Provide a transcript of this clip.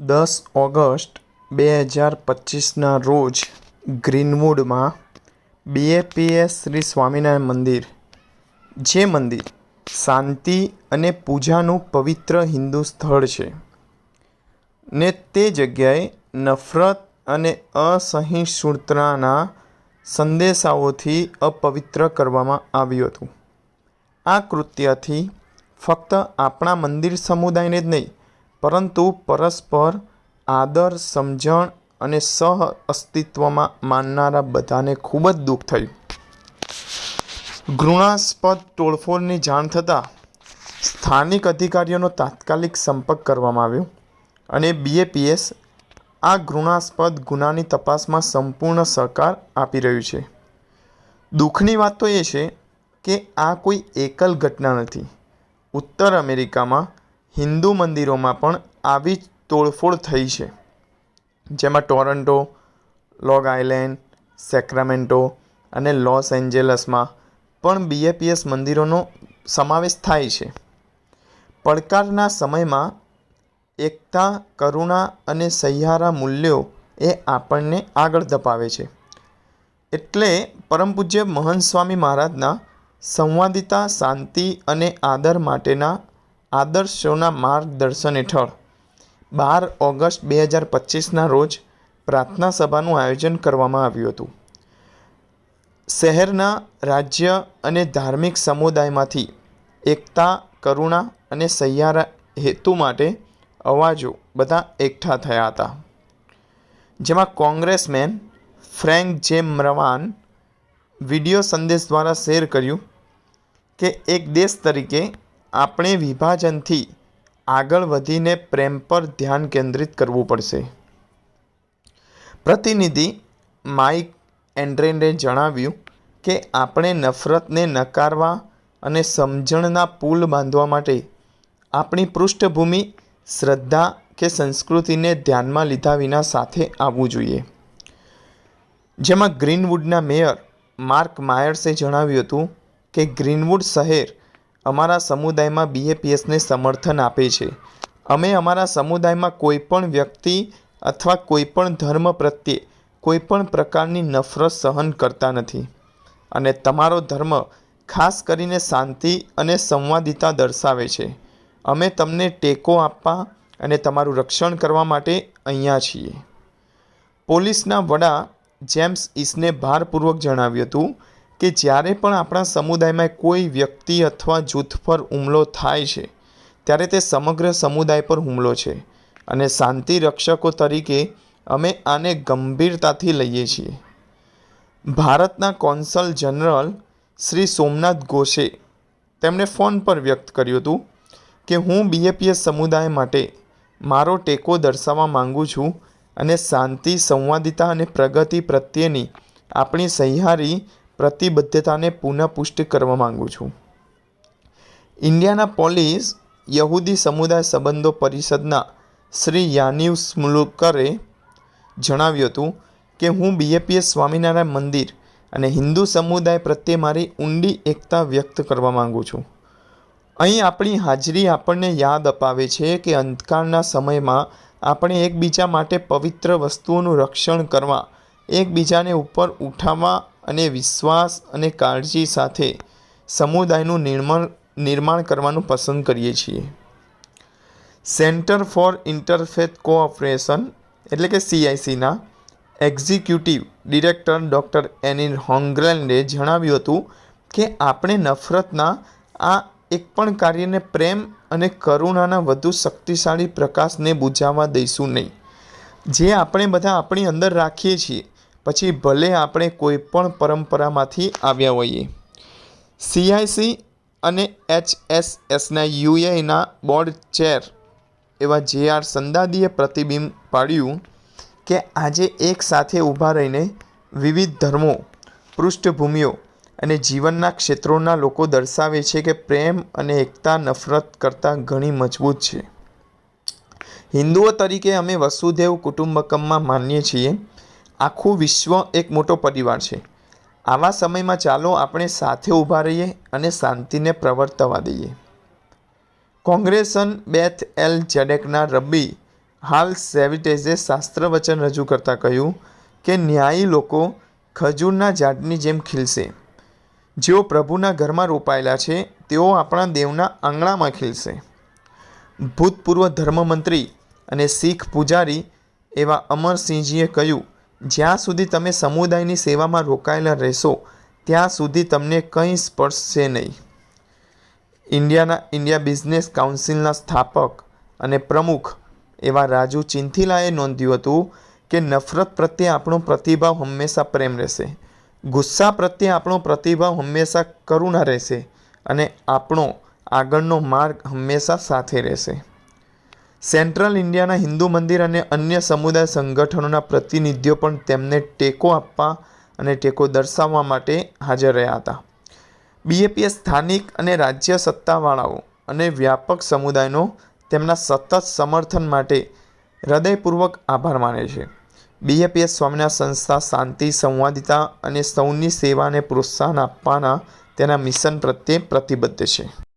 દસ ઓગસ્ટ બે હજાર પચીસના રોજ ગ્રીનવુડમાં બીએપીએસ શ્રી સ્વામિનારાયણ મંદિર, જે મંદિર શાંતિ અને પૂજાનું પવિત્ર હિન્દુ સ્થળ છે ને તે જગ્યાએ નફરત અને અસહિષ્ણુતાના સંદેશાઓથી અપવિત્ર કરવામાં આવ્યું હતું. આ કૃત્યથી ફક્ત આપણા મંદિર સમુદાયને જ નહીં પરંતુ પરસ્પર આદર, સમજણ અને સહ અસ્તિત્વમાં માનનારા બધાને ખૂબ જ દુઃખ થયું. ઘૃણાસ્પદ તોડફોડની જાણ થતાં સ્થાનિક અધિકારીઓનો તાત્કાલિક સંપર્ક કરવામાં આવ્યો અને બીએપીએસ આ ઘૃણાસ્પદ ગુનાની તપાસમાં સંપૂર્ણ સહકાર આપી રહ્યું છે. દુઃખની વાત તો એ છે કે આ કોઈ એકલ ઘટના નથી. ઉત્તર અમેરિકામાં હિન્દુ મંદિરોમાં પણ આવી જ તોડફોડ થઈ છે. જેમાં ટોરન્ટો, લોગ આઇલેન્ડ, સેક્રામેન્ટો અને લોસ એન્જેલસમાં પણ બીએપીએસ મંદિરોનો સમાવેશ થાય છે. પડકારના સમયમાં એકતા, કરુણા અને સહિયારા મૂલ્યો એ આપણને આગળ ધપાવે છે. એટલે પરમ પૂજ્ય મહંત સ્વામી મહારાજના સંવાદિતા, શાંતિ અને આદર માટેના આદર્શોના માર્ગદર્શન હેઠળ બાર ઓગસ્ટ બે હજાર પચીસના રોજ પ્રાર્થના સભાનું આયોજન કરવામાં આવ્યું હતું. શહેરના રાજ્ય અને ધાર્મિક સમુદાયમાંથી એકતા, કરુણા અને સહિયારા હેતુ માટે અવાજો બધા એકઠા થયા હતા. જેમાં કોંગ્રેસમેન ફ્રેન્ક જે મ્રવાન વિડિયો સંદેશ દ્વારા શેર કર્યું કે, એક દેશ તરીકે આપણે વિભાજનથી આગળ વધીને પ્રેમ પર ધ્યાન કેન્દ્રિત કરવું પડશે. પ્રતિનિધિ માઇક એન્ડ્રેને જણાવ્યું કે આપણે નફરતને નકારવા અને સમજણના પુલ બાંધવા માટે આપણી પૃષ્ઠભૂમિ શ્રદ્ધા કે સંસ્કૃતિને ધ્યાનમાં લીધા વિના સાથે આવવું જોઈએ. જેમાં ગ્રીનવુડના મેયર માર્ક માયર્સે જણાવ્યું હતું કે ગ્રીનવુડ શહેર અમારા સમુદાયમાં બીએપીએસને સમર્થન આપે છે. અમે અમારા સમુદાયમાં કોઈપણ વ્યક્તિ અથવા કોઈપણ ધર્મ પ્રત્યે કોઈપણ પ્રકારની નફરત સહન કરતા નથી. અને તમારો ધર્મ ખાસ કરીને શાંતિ અને સંવાદિતા દર્શાવે છે. અમે તમને ટેકો આપવા અને તમારું રક્ષણ કરવા માટે અહીંયા છીએ. પોલીસના વડા જેમ્સ ઇસને ભારપૂર્વક જણાવ્યું હતું કે જ્યારે પણ આપણા સમુદાયમાં કોઈ વ્યક્તિ અથવા જૂથ પર હુમલો થાય છે, ત્યારે તે સમગ્ર સમુદાય પર હુમલો છે અને શાંતિ રક્ષકો તરીકે અમે આને ગંભીરતાથી લઈએ છીએ. ભારતના કોન્સલ જનરલ શ્રી સોમનાથ ઘોષે તેમણે ફોન પર વ્યક્ત કર્યું હતું કે હું બીએપીએસ સમુદાય માટે મારો ટેકો દર્શાવવા માંગુ છું અને શાંતિ, સંવાદિતા અને પ્રગતિ પ્રત્યેની આપણી સહિયારી પ્રતિબદ્ધતાને પુનઃપુષ્ટ કરવા માગું છું. ઇન્ડિયાના પોલીસ યહૂદી સમુદાય સંબંધો પરિષદના શ્રી યાનિવ સ્મુલુકરે જણાવ્યું હતું કે, હું બીએપીએસ સ્વામિનારાયણ મંદિર અને હિન્દુ સમુદાય પ્રત્યે મારી ઊંડી એકતા વ્યક્ત કરવા માગું છું. અહીં આપણી હાજરી આપણને યાદ અપાવે છે કે અંધકારના સમયમાં આપણે એકબીજા માટે પવિત્ર વસ્તુઓનું રક્ષણ કરવા, એકબીજાને ઉપર ઉઠાવવા અને વિશ્વાસ અને કાળજી સાથે સમુદાયનું નિર્માણ નિર્માણ કરવાનું પસંદ કરીએ છીએ. સેન્ટર ફોર ઇન્ટરફેથ કોઓપરેશન, એટલે કે સીઆઈસીના એક્ઝિક્યુટિવ ડિરેક્ટર ડૉક્ટર એનિન હોંગ્રેન્ડે જણાવ્યું હતું કે આપણે નફરતના આ એક પણ કાર્યને પ્રેમ અને કરુણાના વધુ શક્તિશાળી પ્રકાશને બુઝાવવા દઈશું નહીં. જે આપણે બધા આપણી અંદર રાખીએ છીએ પછી ભલે આપણે કોઈ પણ પરંપરામાંથી આવ્યા હોઈએ. સીઆઈસી અને એચએસએસના યુએના બોર્ડ ચેર એવા જે આર સંદાદીએ પ્રતિબિંબ પાડ્યું કે આજે એક સાથે ઊભા રહીને વિવિધ ધર્મો, પૃષ્ઠભૂમિઓ અને જીવનના ક્ષેત્રોના લોકો દર્શાવે છે કે પ્રેમ અને એકતા નફરત કરતાં ઘણી મજબૂત છે. હિન્દુઓ તરીકે અમે વસુદેવ કુટુંબકમમાં માનીએ છીએ આખું વિશ્વ એક મોટો પરિવાર છે. આવા સમયમાં ચાલો આપણે સાથે ઊભા રહીએ અને શાંતિને પ્રવર્તવા દઈએ. કોંગ્રેસન બેથ એલ જડેકના રબ્બી હાલ સેવિટેઝે શાસ્ત્ર વચન રજૂ કરતાં કહ્યું કે ન્યાયી લોકો ખજૂરના ઝાડની જેમ ખીલશે. જેઓ પ્રભુના ઘરમાં રોપાયેલા છે, તેઓ આપણા દેવના આંગણામાં ખીલશે. ભૂતપૂર્વ ધર્મમંત્રી અને શીખ પૂજારી એવા અમરસિંહજીએ કહ્યું જ્યાં સુધી તમે સમુદાયની સેવામાં રોકાયેલા રહેશો, ત્યાં સુધી તમને કંઈ સ્પર્શશે નહીં. ઇન્ડિયાના ઇન્ડિયા બિઝનેસ કાઉન્સિલના સ્થાપક અને પ્રમુખ એવા રાજુ ચિંથિલાએ નોંધ્યું હતું કે નફરત પ્રત્યે આપણો પ્રતિભાવ હંમેશા પ્રેમ રહેશે. ગુસ્સા પ્રત્યે આપણો પ્રતિભાવ હંમેશા કરુણા રહેશે અને આપણો આગળનો માર્ગ હંમેશા સાથે રહેશે. સેન્ટ્રલ ઇન્ડિયાના હિન્દુ મંદિર અને અન્ય સમુદાય સંગઠનોના પ્રતિનિધિઓ પણ તેમને ટેકો આપવા અને ટેકો દર્શાવવા માટે હાજર રહ્યા હતા. બીએપીએ સ્થાનિક અને રાજ્ય સત્તાવાળાઓ અને વ્યાપક સમુદાયનો તેમના સતત સમર્થન માટે હૃદયપૂર્વક આભાર માને છે. બીએપીએસ સ્વામિનારાયણ સંસ્થા શાંતિ, સંવાદિતા અને સૌની સેવાને પ્રોત્સાહન આપવાના તેના મિશન પ્રત્યે પ્રતિબદ્ધ છે.